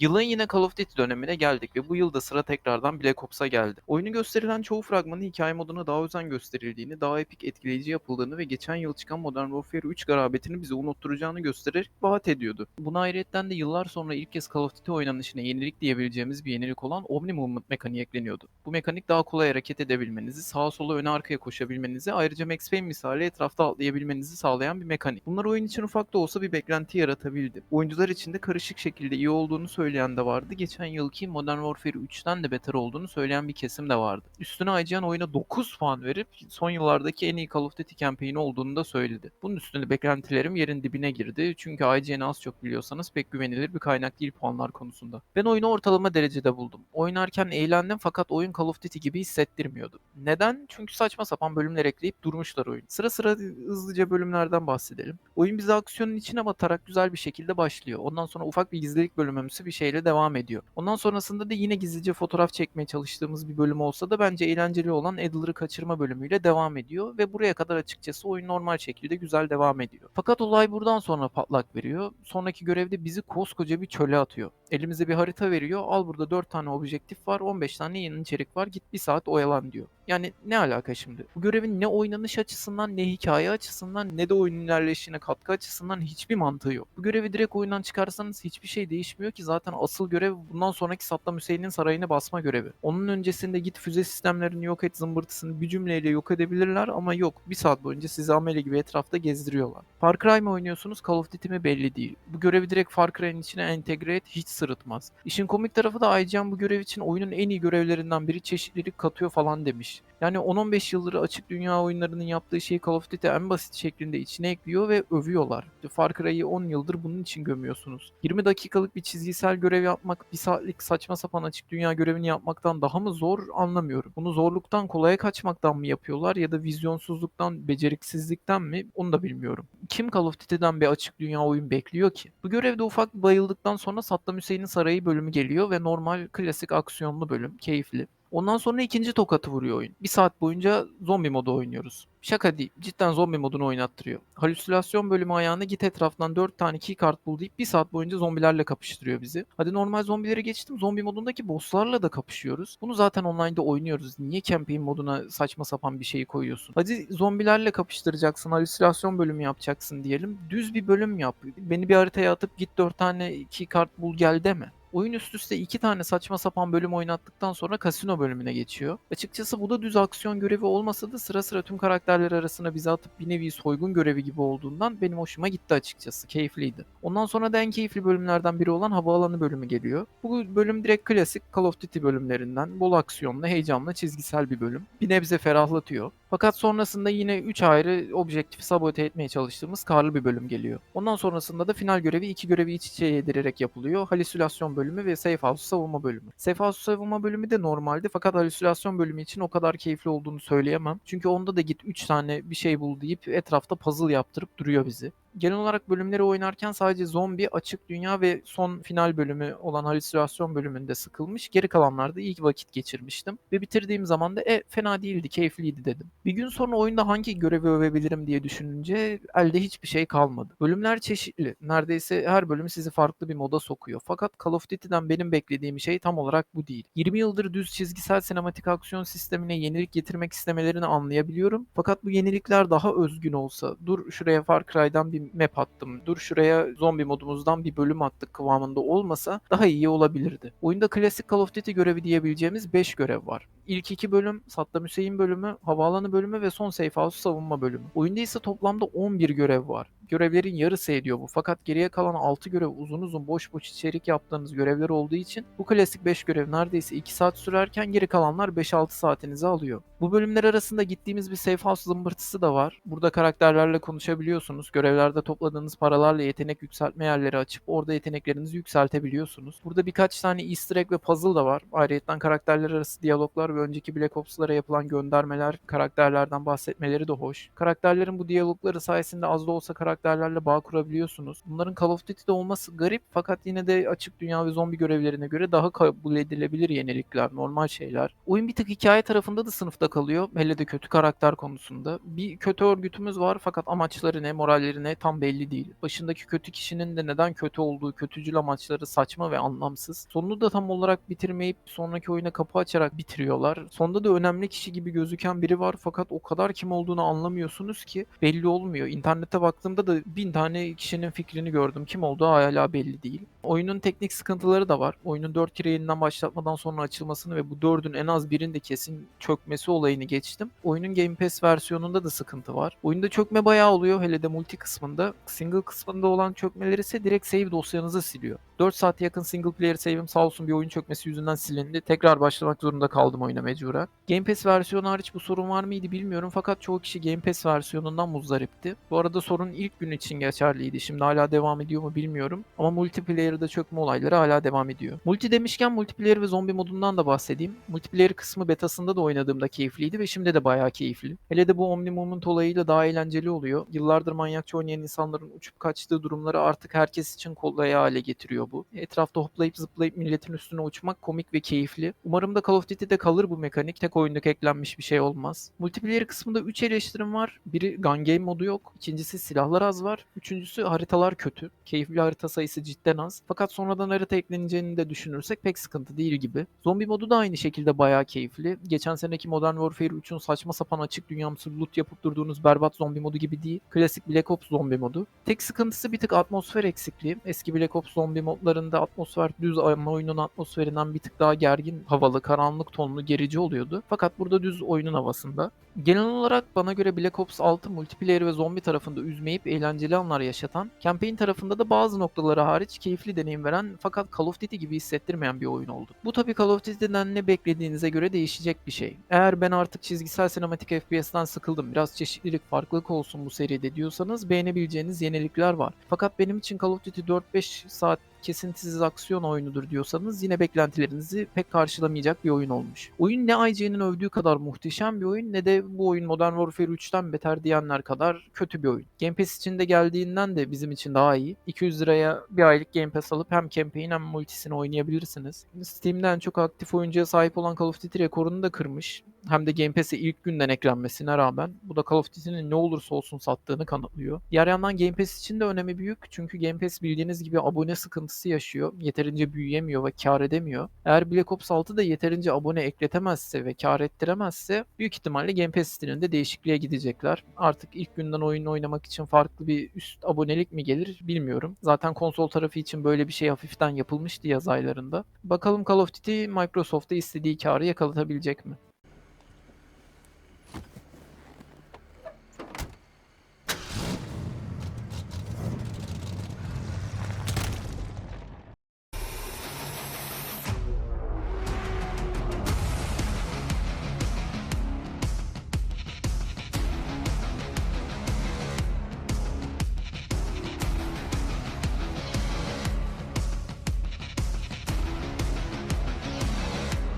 Yılın yine Call of Duty dönemine geldik ve bu yıl da sıra tekrardan Black Ops'a geldi. Oyunu gösterilen çoğu fragmanı hikaye moduna daha özen gösterildiğini, daha epik etkileyici yapıldığını ve geçen yıl çıkan Modern Warfare 3 garabetini bize unutturacağını göstererek vaat ediyordu. Buna ayrıyetten de yıllar sonra ilk kez Call of Duty oynanışına yenilik diyebileceğimiz bir yenilik olan Omni Movement mekaniği ekleniyordu. Bu mekanik daha kolay hareket edebilmenizi, sağa sola öne arkaya koşabilmenizi, ayrıca Max Payne misali etrafta atlayabilmenizi sağlayan bir mekanik. Bunlar oyun için ufak da olsa bir beklenti yaratabildi. Oyuncular için de karışık şekilde iyi olduğunu söyleyen de vardı. Geçen yılki Modern Warfare 3'ten de beter olduğunu söyleyen bir kesim de vardı. Üstüne IGN oyuna 9 puan verip son yıllardaki en iyi Call of Duty kampanyonu olduğunu da söyledi. Bunun üstüne beklentilerim yerin dibine girdi. Çünkü IGN'i az çok biliyorsanız pek güvenilir bir kaynak değil puanlar konusunda. Ben oyunu ortalama derecede buldum. Oynarken eğlendim fakat oyun Call of Duty gibi hissettirmiyordu. Neden? Çünkü saçma sapan bölümler ekleyip durmuşlar oyun. Sıra sıra hızlıca bölümlerden bahsedelim. Oyun bizi aksiyonun içine batarak güzel bir şekilde başlıyor. Ondan sonra ufak bir gizlilik bölümümsü bir şeyle devam ediyor. Ondan sonrasında da yine gizlice fotoğraf çekmeye çalıştığımız bir bölüm olsa da bence eğlenceli olan Adler'ı kaçırma bölümüyle devam ediyor ve buraya kadar açıkçası oyun normal şekilde güzel devam ediyor. Fakat olay buradan sonra patlak veriyor. Sonraki görevde bizi koskoca bir çöle atıyor. Elimize bir harita veriyor. Al burada 4 tane objektif var, 15 tane yeni içerik var. Git bir saat oyalan diyor. Yani ne alaka şimdi? Bu görevin ne oynanış açısından ne hikaye açısından ne de oyunun ilerleyişine katkı açısından hiçbir mantığı yok. Bu görevi direkt oyundan çıkarsanız hiçbir şey değişmiyor ki zaten asıl görev bundan sonraki Saddam Hüseyin'in sarayını basma görevi. Onun öncesinde git füze sistemlerini yok et zımbırtısını bir cümleyle yok edebilirler ama yok. Bir saat boyunca sizi amele gibi etrafta gezdiriyorlar. Far Cry mi oynuyorsunuz Call of Duty mi belli değil. Bu görevi direkt Far Cry'nin içine entegre et hiç sırıtmaz. İşin komik tarafı da IGN bu görev için oyunun en iyi görevlerinden biri çeşitlilik katıyor falan demiş. Yani 10-15 yıldır açık dünya oyunlarının yaptığı şeyi Call of Duty en basit şeklinde içine ekliyor ve övüyorlar. Far Cry'ı 10 yıldır bunun için gömüyorsunuz. 20 dakikalık bir çizgisel görev yapmak, bir saatlik saçma sapan açık dünya görevini yapmaktan daha mı zor anlamıyorum. Bunu zorluktan kolaya kaçmaktan mı yapıyorlar ya da vizyonsuzluktan, beceriksizlikten mi onu da bilmiyorum. Kim Call of Duty'den bir açık dünya oyun bekliyor ki? Bu görevde ufak bayıldıktan sonra Saddam Hüseyin'in sarayı bölümü geliyor ve normal klasik aksiyonlu bölüm, keyifli. Ondan sonra ikinci tokatı vuruyor oyun. Bir saat boyunca zombi modu oynuyoruz. Şaka değil. Cidden zombi modunu oynattırıyor. Halüsinasyon bölümü ayağına git etraftan 4 tane keycard bul deyip bir saat boyunca zombilerle kapıştırıyor bizi. Hadi normal zombilere geçtim. Zombi modundaki bosslarla da kapışıyoruz. Bunu zaten online'da oynuyoruz. Niye campaign moduna saçma sapan bir şeyi koyuyorsun? Hadi zombilerle kapıştıracaksın. Halüsinasyon bölümü yapacaksın diyelim. Düz bir bölüm yap. Beni bir haritaya atıp git 4 tane keycard bul gel deme. Oyun üst üste iki tane saçma sapan bölüm oynattıktan sonra kasino bölümüne geçiyor. Açıkçası bu da düz aksiyon görevi olmasa da sıra sıra tüm karakterler arasına bizi atıp bir nevi soygun görevi gibi olduğundan benim hoşuma gitti açıkçası. Keyifliydi. Ondan sonra da en keyifli bölümlerden biri olan havaalanı bölümü geliyor. Bu bölüm direkt klasik Call of Duty bölümlerinden. Bol aksiyonlu, heyecanlı, çizgisel bir bölüm. Bir nebze ferahlatıyor. Fakat sonrasında yine 3 ayrı objektifi sabote etmeye çalıştığımız karlı bir bölüm geliyor. Ondan sonrasında da final görevi iki görevi iç içe yedirerek yapılıyor. Halüsinasyon bölümü ve Safe House savunma bölümü. Safe House savunma bölümü de normaldi fakat halüsinasyon bölümü için o kadar keyifli olduğunu söyleyemem. Çünkü onda da git 3 tane bir şey bul deyip etrafta puzzle yaptırıp duruyor bizi genel olarak bölümleri oynarken sadece zombi, açık dünya ve son final bölümü olan halüsinasyon bölümünde sıkılmış. Geri kalanlarda iyi vakit geçirmiştim. Ve bitirdiğim zaman da e fena değildi, keyifliydi dedim. Bir gün sonra oyunda hangi görevi övebilirim diye düşününce elde hiçbir şey kalmadı. Bölümler çeşitli. Neredeyse her bölüm sizi farklı bir moda sokuyor. Fakat Call of Duty'den benim beklediğim şey tam olarak bu değil. 20 yıldır düz çizgisel sinematik aksiyon sistemine yenilik getirmek istemelerini anlayabiliyorum. Fakat bu yenilikler daha özgün olsa, dur şuraya Far Cry'dan bir map attım. Dur şuraya zombi modumuzdan bir bölüm attık kıvamında olmasa daha iyi olabilirdi. Oyunda klasik Call of Duty görevi diyebileceğimiz 5 görev var. İlk iki bölüm Saddam Hüseyin bölümü, havaalanı bölümü ve son Safe House savunma bölümü. Oyunda ise toplamda 11 görev var. Görevlerin yarısı ediyor bu. Fakat geriye kalan 6 görev uzun uzun boş boş içerik yaptığınız görevler olduğu için bu klasik 5 görev neredeyse 2 saat sürerken geri kalanlar 5-6 saatinizi alıyor. Bu bölümler arasında gittiğimiz bir safe house zımbırtısı da var. Burada karakterlerle konuşabiliyorsunuz. Görevlerde topladığınız paralarla yetenek yükseltme yerleri açıp orada yeteneklerinizi yükseltebiliyorsunuz. Burada birkaç tane easter egg ve puzzle da var. Ayrıca karakterler arası diyaloglar ve önceki Black Ops'lara yapılan göndermeler, karakterlerden bahsetmeleri de hoş. Karakterlerin bu diyalogları sayesinde az da olsa karakter karakterlerle bağ kurabiliyorsunuz. Bunların Call of Duty'de olması garip fakat yine de açık dünya ve zombi görevlerine göre daha kabul edilebilir yenilikler, normal şeyler. Oyun bir tık hikaye tarafında da sınıfta kalıyor. Hele de kötü karakter konusunda. Bir kötü örgütümüz var fakat amaçları ne, moralleri ne tam belli değil. Başındaki kötü kişinin de neden kötü olduğu, kötücül amaçları saçma ve anlamsız. Sonunu da tam olarak bitirmeyip sonraki oyuna kapı açarak bitiriyorlar. Sonunda da önemli kişi gibi gözüken biri var fakat o kadar kim olduğunu anlamıyorsunuz ki belli olmuyor. İnternete baktığımda da bin tane kişinin fikrini gördüm. Kim olduğu hala belli değil. Oyunun teknik sıkıntıları da var. Oyunun 4 kere yeniden başlatmadan sonra açılmasını ve bu 4'ün en az birinde kesin çökmesi olayını geçtim. Oyunun Game Pass versiyonunda da sıkıntı var. Oyunda çökme bayağı oluyor hele de multi kısmında. Single kısmında olan çökmeler ise direkt save dosyanızı siliyor. 4 saate yakın single player save'im sağ olsun bir oyun çökmesi yüzünden silindi. Tekrar başlamak zorunda kaldım oyuna mecburen. Game Pass versiyonu hariç bu sorun var mıydı bilmiyorum fakat çoğu kişi Game Pass versiyonundan muzdaripti. Bu arada sorun ilk gün için geçerliydi. Şimdi hala devam ediyor mu bilmiyorum. Ama multiplayer'da çökme olayları hala devam ediyor. Multi demişken multiplayer ve zombi modundan da bahsedeyim. Multiplayer kısmı betasında da oynadığımda keyifliydi ve şimdi de bayağı keyifli. Hele de bu Omni Movement olayıyla daha eğlenceli oluyor. Yıllardır manyakça oynayan insanların uçup kaçtığı durumları artık herkes için kolay hale getiriyor bu. Etrafta hoplayıp zıplayıp milletin üstüne uçmak komik ve keyifli. Umarım da Call of Duty'de kalır bu mekanik. Tek oyundaki eklenmiş bir şey olmaz. Multiplayer kısmında 3 eleştirim var. Biri gun game modu yok. İkincisi silahlar az var. Üçüncüsü haritalar kötü. Keyifli harita sayısı cidden az. Fakat sonradan harita ekleneceğini de düşünürsek pek sıkıntı değil gibi. Zombi modu da aynı şekilde bayağı keyifli. Geçen seneki Modern Warfare 3'ün saçma sapan açık dünyamsı loot yapıp durduğunuz berbat zombi modu gibi değil. Klasik Black Ops zombi modu. Tek sıkıntısı bir tık atmosfer eksikliği. Eski Black Ops zombi modlarında atmosfer düz ama oyunun atmosferinden bir tık daha gergin, havalı, karanlık tonlu, gerici oluyordu. Fakat burada düz oyunun havasında. Genel olarak bana göre Black Ops 6 multiplayer ve zombi tarafında üzmeyip eğlenceli anlar yaşatan, campaign tarafında da bazı noktaları hariç keyifli deneyim veren fakat Call of Duty gibi hissettirmeyen bir oyun oldu. Bu tabi Call of Duty'den ne beklediğinize göre değişecek bir şey. Eğer ben artık çizgisel sinematik FPS'ten sıkıldım, biraz çeşitlilik, farklılık olsun bu seride diyorsanız beğenebileceğiniz yenilikler var. Fakat benim için Call of Duty 4-5 saat kesintisiz aksiyon oyunudur diyorsanız yine beklentilerinizi pek karşılamayacak bir oyun olmuş. Oyun ne IGN'in övdüğü kadar muhteşem bir oyun ne de bu oyun Modern Warfare 3'ten beter diyenler kadar kötü bir oyun. Game Pass içinde geldiğinden de bizim için daha iyi. 200 liraya bir aylık Game Pass alıp hem campaign hem multisini oynayabilirsiniz. Steam'den çok aktif oyuncuya sahip olan Call of Duty rekorunu da kırmış. Hem de Game Pass'e ilk günden eklenmesine rağmen bu da Call of Duty'nin ne olursa olsun sattığını kanıtlıyor. Diğer yandan Game Pass için de önemi büyük çünkü Game Pass bildiğiniz gibi abone sıkıntısı yaşıyor. Yeterince büyüyemiyor ve kar edemiyor. Eğer Black Ops 6 da yeterince abone ekletemezse ve kar ettiremezse büyük ihtimalle Game Pass stilinde değişikliğe gidecekler. Artık ilk günden oyun oynamak için farklı bir üst abonelik mi gelir bilmiyorum. Zaten konsol tarafı için böyle bir şey hafiften yapılmıştı yaz aylarında. Bakalım Call of Duty Microsoft'ta istediği karı yakalatabilecek mi?